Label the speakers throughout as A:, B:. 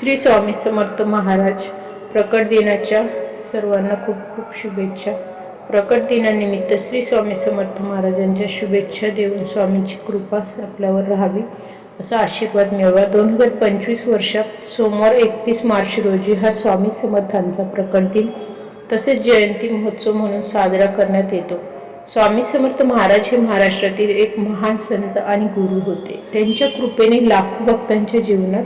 A: श्री स्वामी समर्थ महाराज प्रकट दिनाच्या सर्वांना खूप खूप शुभेच्छा. प्रकट दिनानिमित्त श्री स्वामी समर्थ महाराजांच्या शुभेच्छा देऊन स्वामींची कृपा आपल्यावर राहावी असा आशीर्वाद मिळवा. दोन हजार पंचवीस वर्षात सोमवार एकतीस मार्च रोजी हा स्वामी समर्थांचा प्रकट दिन तसेच जयंती महोत्सव म्हणून साजरा करण्यात येतो. स्वामी समर्थ महाराज हे महाराष्ट्रातील एक महान संत आणि गुरु होते. त्यांच्या कृपेने लाखो भक्तांच्या जीवनात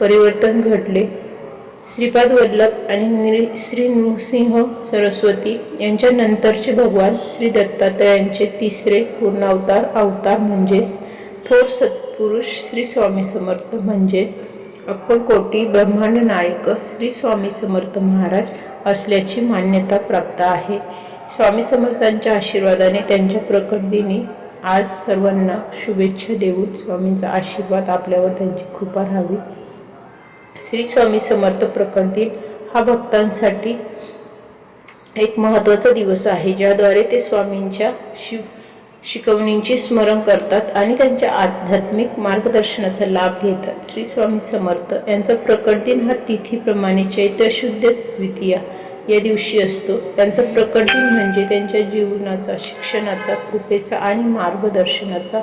A: परिवर्तन घडले. श्रीपाद वल्लभ आणि निर- श्री नृसिंह सरस्वती यांच्या नंतरचे भगवान श्री दत्तात्रयांचे तिसरे पूर्णावतार अवतार म्हणजेच थोर सत्पुरुष श्री स्वामी समर्थ म्हणजेच अक्कलकोटी ब्रह्मांड नायक श्री स्वामी समर्थ महाराज असल्याची मान्यता प्राप्त आहे. स्वामी समर्थांच्या आशीर्वादाने त्यांच्या प्रकटदिनी आज सर्वांना शुभेच्छा देऊन स्वामींचा आशीर्वाद आपल्यावर त्यांची कृपा राहावी. श्री स्वामी समर्थ प्रकट हा भक्तांसाठी एक महत्त्वाचा दिवस आहे ज्याद्वारे ते स्वामींच्या शिव शिकवणींचे स्मरण करतात आणि त्यांच्या आध्यात्मिक मार्गदर्शनाचा लाभ घेतात. श्री स्वामी समर्थ यांचा प्रकट दिन हा तिथीप्रमाणे चैत्र शुद्ध द्वितीया या दिवशी असतो. त्यांचा प्रकट दिन म्हणजे त्यांच्या जीवनाचा शिक्षणाचा कृपेचा आणि मार्गदर्शनाचा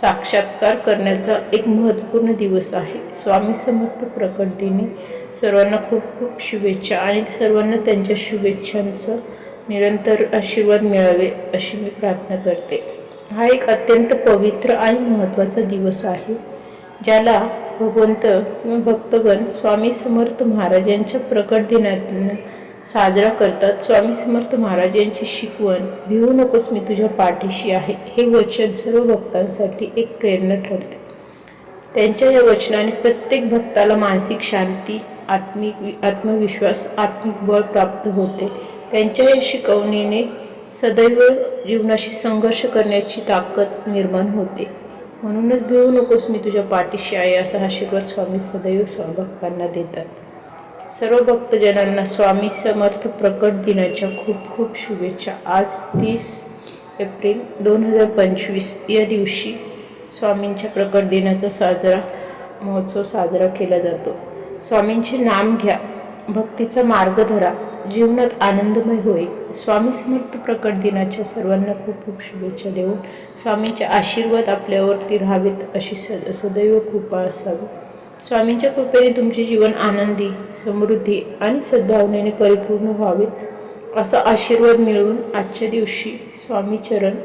A: साक्षात्कार करण्याचा एक महत्त्वपूर्ण दिवस आहे. स्वामी समर्थ प्रकट दिनी सर्वांना खूप खूप शुभेच्छा आणि सर्वांना त्यांच्या शुभेच्छांचं निरंतर आशीर्वाद मिळावे अशी मी प्रार्थना करते. हा एक अत्यंत पवित्र आणि महत्त्वाचा दिवस आहे ज्याला भगवंत किंवा भक्तगण स्वामी समर्थ महाराजांच्या प्रकट दिनात साजरा करतात. स्वामी समर्थ महाराज यांची शिकवण भिवू नकोस मी तुझ्या पाठीशी आहे हे वचन सर्व भक्तांसाठी एक प्रेरणा ठरते. त्यांच्या या वचनाने प्रत्येक भक्ताला मानसिक शांती आत्मिक आत्मविश्वास आत्मिक बळ प्राप्त होते. त्यांच्या या शिकवणीने सदैव जीवनाशी संघर्ष करण्याची ताकद निर्माण होते. म्हणूनच भिवू नकोस मी तुझ्या पाठीशी आहे असा आशीर्वाद स्वामी सदैव स्वा भक्तांना देतात. सर्व भक्तजनांना स्वामी समर्थ प्रकट दिनाच्या खूप खूप शुभेच्छा. आज तीस एप्रिल दोन हजार पंचवीस या दिवशी स्वामींच्या प्रकट दिनाचा साजरा महोत्सव साजरा केला जातो. स्वामींचे नाम घ्या भक्तीचा मार्ग धरा जीवनात आनंदमय होईल स्वामी समर्थ प्रकट दिनाच्या सर्वांना खूप खूप शुभेच्छा देऊन स्वामींचे आशीर्वाद आपल्यावरती राहावेत अशी सद सदैव कृपा असावी. स्वामींच्या कृपेने तुमचे जीवन आनंदी समृद्धी आणि सद्भावनेने परिपूर्ण व्हावे असा आशीर्वाद मिळवून आजच्या दिवशी स्वामी चरण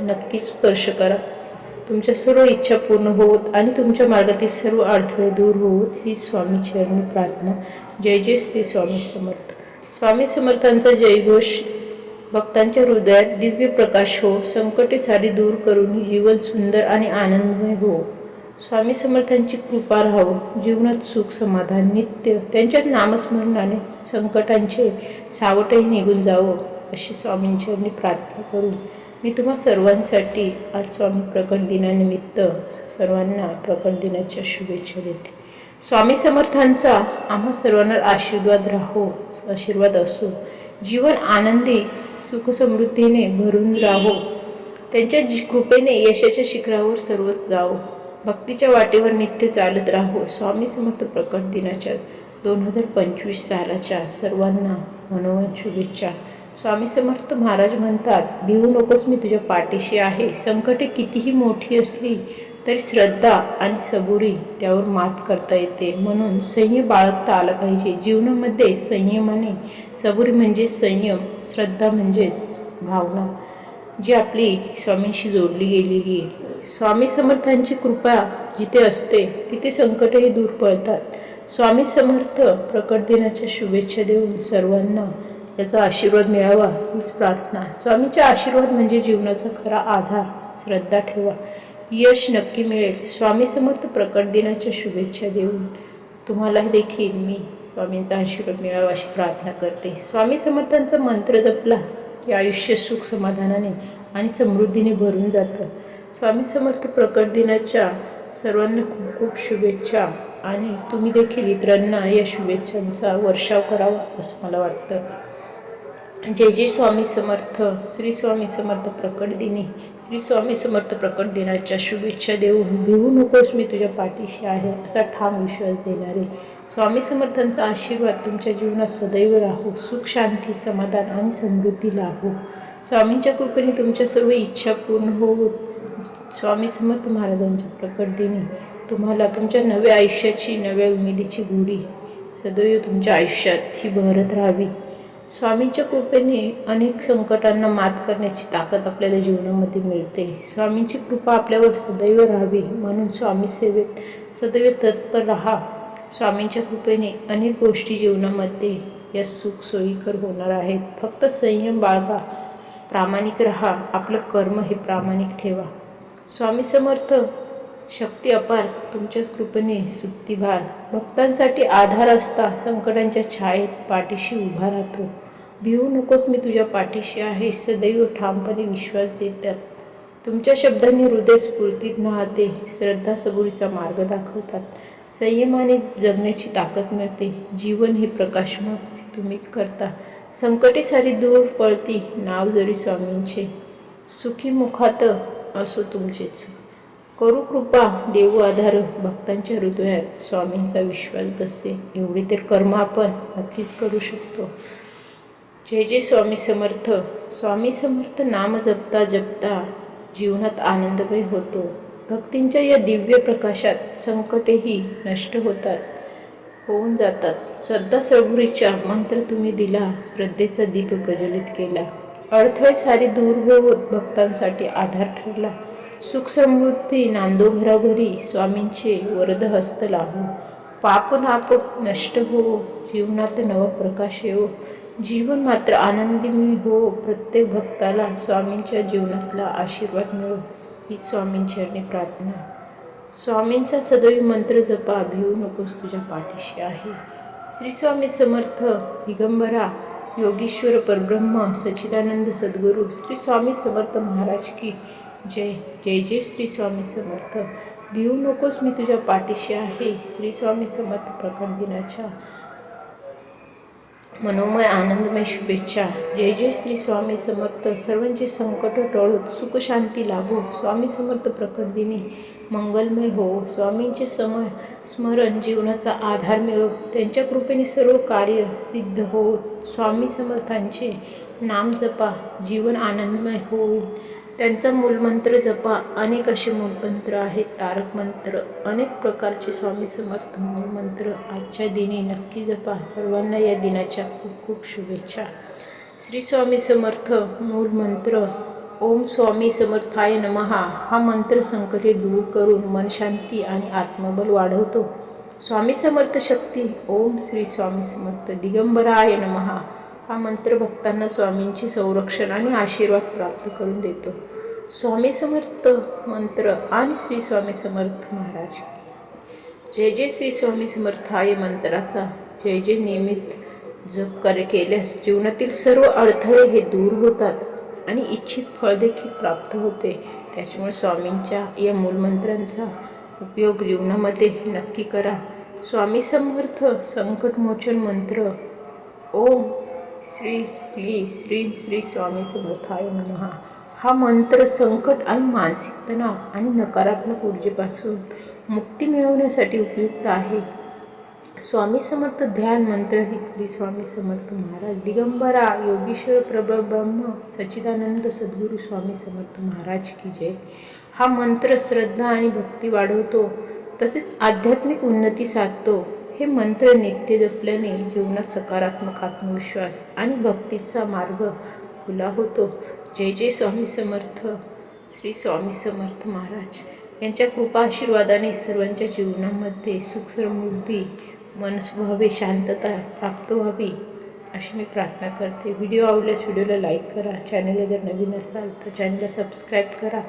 A: नक्कीच स्पर्श करा. तुमच्या सर्व इच्छा पूर्ण होत आणि तुमच्या मार्गातील सर्व अडथळे दूर होत ही स्वामी चरणी प्रार्थना. जय जय श्री स्वामी समर्थ. स्वामी समर्थांचा जयघोष भक्तांच्या हृदयात दिव्य प्रकाश हो संकटे सारी दूर करून जीवन सुंदर आणि आनंदमय हो. स्वामी समर्थांची कृपा राहो जीवनात सुख समाधान नित्य त्यांच्या नामस्मरणाने संकटांचे सावटही निघून जावो अशी स्वामींचरणी प्रार्थना करू मी तुम्हा सर्वांसाठी आज स्वामी प्रकट दिनानिमित्त सर्वांना प्रकट दिनाच्या शुभेच्छा देते. स्वामी समर्थांचा आम्हा सर्वांना आशीर्वाद राहो आशीर्वाद असो जीवन आनंदी सुखसमृद्धीने भरून राहो त्यांच्या जी- कृपेने यशाच्या शिखरावर सर्वच जावो. भक्तीच्या वाटेवर नित्य चालत राहो. स्वामी समर्थ प्रकट दिनाच्या दोन हजार पंचवीस सालाच्या सर्वांना मनोमन शुभेच्छा. स्वामी समर्थ महाराज म्हणतात भिवू नकोस मी तुझ्या पाठीशी आहे. संकटे कितीही मोठी असली तरी श्रद्धा आणि सबुरी त्यावर मात करता येते. म्हणून संयम बाळगता आला पाहिजे. जीवनामध्ये संयमाने सबुरी म्हणजे संयम श्रद्धा म्हणजेच भावना. जी आपली स्वामींशी जोडली गेलेली आहे. स्वामी समर्थांची कृपा जिथे असते तिथे संकटही दूर पळतात स्वामी समर्थ प्रकट दिनाच्या शुभेच्छा देऊन सर्वांना याचा आशीर्वाद मिळावा हीच प्रार्थना. स्वामीचा आशीर्वाद म्हणजे जीवनाचा खरा आधार श्रद्धा ठेवा. यश नक्की मिळेल. स्वामी समर्थ प्रकट दिनाच्या शुभेच्छा देऊन तुम्हाला देखील मी स्वामींचा आशीर्वाद मिळावा अशी प्रार्थना करते. स्वामी समर्थांचा मंत्र जपला की आयुष्य सुख समाधानाने आणि समृद्धीने भरून जातं. स्वामी समर्थ प्रकट दिनाच्या सर्वांना खूप खूप शुभेच्छा आणि तुम्ही देखील इतरांना या शुभेच्छांचा वर्षाव करावा असं मला वाटतं. जय जय स्वामी समर्थ. श्री स्वामी समर्थ प्रकट दिनी. श्री स्वामी समर्थ प्रकट दिनाच्या शुभेच्छा देऊन भिवू नकोस मी तुझ्या पाठीशी आहे असा ठाम विश्वास देणारे स्वामी समर्थांचा आशीर्वाद तुमच्या जीवनात सदैव राहू. सुख शांती समाधान आणि समृद्धी लाभो. स्वामींच्या कृपेने तुमच्या सर्व इच्छा पूर्ण होऊ स्वामी समर्थ महाराजांच्या प्रकट दिनी तुम्हाला तुमच्या नव्या आयुष्याची नव्या उमेदीची गोडी सदैव तुमच्या आयुष्यात ही बहरत राहावी. स्वामींच्या कृपेने अनेक संकटांना मात करण्याची ताकद आपल्याला जीवनामध्ये मिळते. स्वामींची कृपा आपल्यावर सदैव राहावी. म्हणून स्वामी सेवेत सदैव तत्पर राहा. स्वामींच्या कृपेने अनेक गोष्टी जीवनामध्ये या सुख सोयीकर होणार आहेत. फक्त संयम बाळगा प्रामाणिक राहा आपलं कर्म हे प्रामाणिक ठेवा. स्वामी समर्थ शक्ती अपार तुमच्याच कृपेने सुप्तीभार भक्तांसाठी आधार असता संकटांच्या छायेत पाठीशी उभा राहतो. भिवू नकोस मी तुझ्या पाठीशी आहे सदैव ठामपणे विश्वास देतात. तुमच्या शब्दांनी हृदय स्फूर्तीत नाहते श्रद्धा सबुरीचा मार्ग दाखवतात. संयमाने जगण्याची ताकद मिळते. जीवन हे प्रकाशमय. तुम्हीच करता. संकटे सारी दूर पळती नाव जरी स्वामींचे. सुखी मुखात असो तुमचेच. करू कृपा देऊ आधार. भक्तांच्या हृदयात स्वामींचा विश्वास बसते. एवढी तर कर्म आपण नक्कीच करू शकतो. जय जय स्वामी समर्थ. स्वामी समर्थ नाम जपता जपता जीवनात आनंदमय होतो. भक्तींच्या या दिव्य प्रकाशात संकटेही नष्ट होतात होऊन जातात. सद्दा सबुरीचा मंत्र तुम्ही दिला श्रद्धेचा दीप प्रज्वलित केला. अडथळे सारे दूर होत भक्तांसाठी आधार ठरला. सुख समृद्धी नांदो घराघरी स्वामींचे वरद हस्त लाभो. पाप नाप नष्ट हो जीवनात नव प्रकाश येवो. जीवन मात्र आनंदीमय हो प्रत्येक भक्ताला स्वामींच्या जीवनातला आशीर्वाद मिळो. ही स्वामींचरणी प्रार्थना स्वामींचा सदैव मंत्र जपा भिवू नकोस तुझ्या पाठीशी आहे. श्री स्वामी समर्थ दिगंबरा योगेश्वर परब्रह्म सच्चिदानंद सद्गुरू श्री स्वामी समर्थ महाराज की जय. जय जय श्री स्वामी समर्थ. भिवू नकोस मी तुझ्या पाठीशी आहे. श्री स्वामी समर्थ प्रकट दिनाच्या मनोमय आनंदमय शुभेच्छा. जय जय श्री स्वामी समर्थ. सर्वांचे संकट टळू सुख शांती लाभो. स्वामी समर्थ प्रकट दिनी मंगलमय हो. स्वामींचे सम स्मरण जीवनाचा आधार मिळो. त्यांच्या कृपेने सर्व कार्य सिद्ध हो. स्वामी समर्थांचे नाम जपा. जीवन आनंदमय होऊ त्यांचा मूलमंत्र जपा. अनेक असे मूलमंत्र आहेत. तारक मंत्र अनेक प्रकारचे स्वामी समर्थ मूलमंत्र आजच्या दिनी नक्की जपा. सर्वांना या दिनाच्या खूप खूप शुभेच्छा. श्री स्वामी समर्थ मूलमंत्र ओम स्वामी समर्थाय नमहा हा मंत्र संकटे दूर करून मन शांती आणि आत्मबल वाढवतो. स्वामी समर्थ शक्ती ओम श्री स्वामी समर्थ दिगंबराय नमहा हा मंत्र भक्तांना स्वामींची संरक्षण आणि आशीर्वाद प्राप्त करून देतो. स्वामी समर्थ मंत्र आणि श्री स्वामी समर्थ महाराज. जय जय श्री स्वामी समर्थ हा मंत्राचा. जय जय नियमित जप कर केल्यास जीवनातील सर्व अडथळे हे दूर होतात आणि इच्छित फळ देखील प्राप्त होते. त्याच्यामुळे स्वामींच्या या मूलमंत्रांचा उपयोग जीवनामध्ये नक्की करा. स्वामी समर्थ संकटमोचन मंत्र. ओम श्री श्री श्री श्री स्वामी समर्थाय महा हा मंत्र संकट आणि मानसिक तणाव आणि नकारात्मक ऊर्जेपासून मुक्ती मिळवण्यासाठी उपयुक्त आहे. स्वामी समर्थ ध्यान मंत्र ही श्री स्वामी समर्थ महाराज दिगंबरा योगेश्वर प्रब्रह्म सच्चिदानंद सद्गुरू स्वामी समर्थ महाराज की जय. हा मंत्र श्रद्धा आणि भक्ती वाढवतो. तसेच आध्यात्मिक उन्नती साधतो. हे मंत्र नित्य जपल्याने जीवनात सकारात्मक आत्मविश्वास आणि भक्तीचा मार्ग खुला होतो. जय जय स्वामी समर्थ. श्री स्वामी समर्थ महाराज. यांच्या कृपा आशीर्वादाने सर्वांच्या जीवनामध्ये सुख समृद्धी मनस्वभावे शांतता प्राप्त व्हावी अशी मी प्रार्थना करते. व्हिडिओ आवडल्यास व्हिडिओला लाईक करा. चॅनलला जर नवीन असाल तर चॅनलला सबस्क्राईब करा.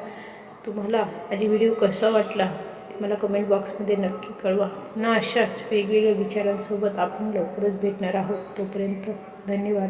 A: तुम्हाला माझी व्हिडिओ कसा वाटला मला कमेंट बॉक्समध्ये नक्की कळवा. ना अशाच वेगवेगळ्या विचारांसोबत आपण लवकरच भेटणार आहोत तोपर्यंत धन्यवाद.